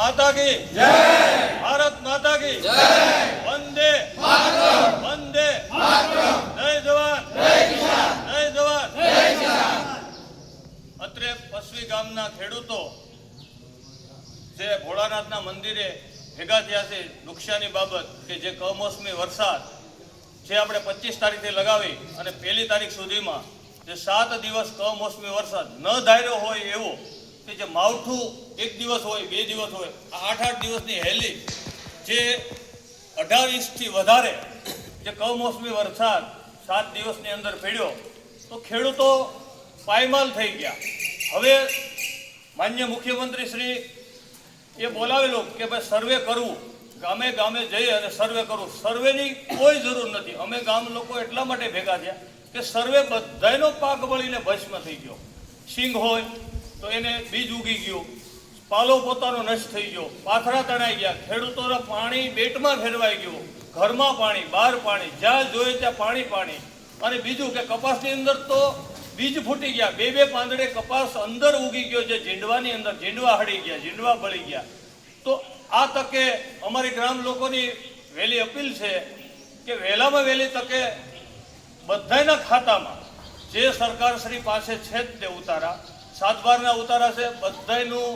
માતા કી. ભારત માતા કી. વંદે વંદે જય જવાન. જય જવાન. અત્રે પસવી ગામના ખેડૂતો જે ભોળાનાથના મંદિરે ભેગા થયા છે નુકસાની બાબત કે જે કમોસમી વરસાદ જે આપણે પચીસ તારીખથી લગાવી અને પહેલી તારીખ સુધીમાં જે સાત દિવસ કમોસમી વરસાદ ન ધાર્યો હોય એવો જે માવઠું એક દિવસ હોય, બે દિવસ હોય, આ આઠ આઠ દિવસની હેલી જે અઢાર ઇંચથી વધારે જે કમોસમી વરસાદ સાત દિવસની અંદર પડ્યો, તો ખેડૂતો પાયમાલ થઈ ગયા. હવે માન્ય મુખ્યમંત્રી શ્રી એ બોલાવેલું કે ભાઈ સર્વે કરવું, ગામે ગામે જઈ અને સર્વે કરવું સર્વેની કોઈ જરૂર નથી. અમે ગામ લોકો એટલા માટે ભેગા થયા કે સર્વે બધાનો પાક વળીને ભસ્મ થઈ ગયો. સિંગ હોય તો એને બીજ ઉગી ગયું. પાલો પોતાનો નષ્ટ થઈ ગયો. પાથરા તણાઈ ગયા. ખેડૂતોના પાણી બેટમાં ફેરવાઈ ગયું. ઘરમાં પાણી, બહાર પાણી, જ્યાં જોઈએ ત્યાં પાણી પાણી. અને બીજું કે કપાસની અંદર તો બીજ ફૂટી ગયા. બે બે પાંદડે કપાસ અંદર ઉગી ગયો છે. ઝીંડવાની અંદર ઝીંડવા હળી ગયા, ઝીંડવા બળી ગયા. તો આ તકે અમારી ગ્રામ લોકોની વહેલી અપીલ છે કે વહેલામાં વહેલી તકે બધાના ખાતામાં જે સરકારશ્રી પાસે છે જ તે ઉતારા. સાતબારના ઉતારા છે. બધાયનું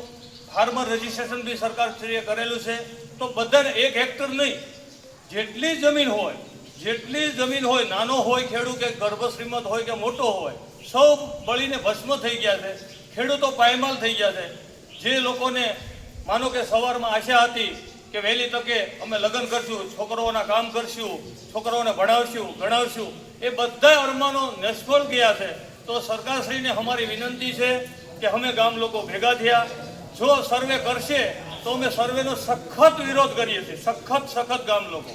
ફાર્મર રજીસ્ટ્રેશન બી સરકારશ્રીએ કરેલું છે. તો બધાને એક હેક્ટર નહીં, જેટલી જમીન હોય, જેટલી જમીન હોય, નાનો હોય, ખેડૂત કે ગર્ભશ્રીમંત હોય કે મોટો હોય, સૌ બળીને ભસ્મ થઈ ગયા છે. ખેડૂતો પાયમાલ થઈ ગયા છે. જે લોકોને, માનો કે સવારમાં આશા હતી કે વહેલી તકે અમે લગ્ન કરશું, છોકરાઓના કામ કરશું, છોકરાઓને ભણાવશું, ગણાવશું, એ બધા અરમાનો નિષ્ફળ ગયા છે. તો સરકારશ્રીને અમારી વિનંતી છે કે અમે ગામ લોકો ભેગા થયા. જો સર્વે કરશે, તો અમે સર્વેનો સખત વિરોધ કરીએ છીએ. સખત સખત ગામ લોકો.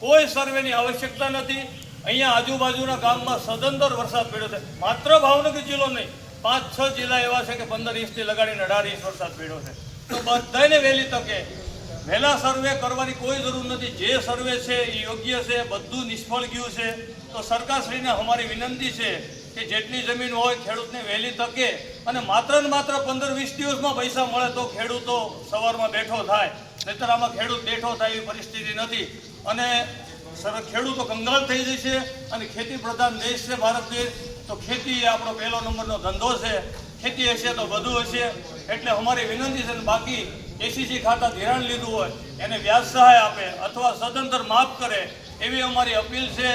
કોઈ સર્વેની આવશ્યકતા નથી. અહીંયા આજુબાજુના ગામમાં સદંતર વરસાદ પડ્યો છે. માત્ર ભાવનગર જિલ્લો નહીં, પાંચ, છ જિલ્લા એવા છે કે પંદર ઇંચથી લગાડીને અઢાર ઇંચ વરસાદ પડ્યો છે. તો બધાને વહેલી તકે વહેલા સર્વે કરવાની કોઈ જરૂર નથી. જે સર્વે છે એ યોગ્ય છે, બધું નિષ્ફળ ગયું છે. તો સરકારશ્રીને અમારી વિનંતી છે કે જેટલી જમીન હોય ખેડૂતને વહેલી તકે અને માત્ર ને માત્ર પંદર વીસ દિવસમાં પૈસા મળે તો ખેડૂતો સવારમાં બેઠો થાય. નહીતર આમાં ખેડૂત બેઠો થાય એવી પરિસ્થિતિ નથી. અને સર, ખેડૂતો કંગાલ થઈ જશે અને ખેતી પ્રધાન દેશ છે ભારત દેશ, તો ખેતી એ આપણો પહેલો નંબરનો ધંધો છે. ખેતી હશે તો બધું હશે. એટલે અમારી વિનંતી છે બાકી એસીસી ખાતા ધિરાણ લીધું હોય, એને વ્યાજ સહાય આપે અથવા સદંતર માફ કરે એવી અમારી અપીલ છે.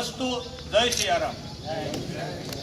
અસ્તુ, જય સિયારામ. Amen. Amen.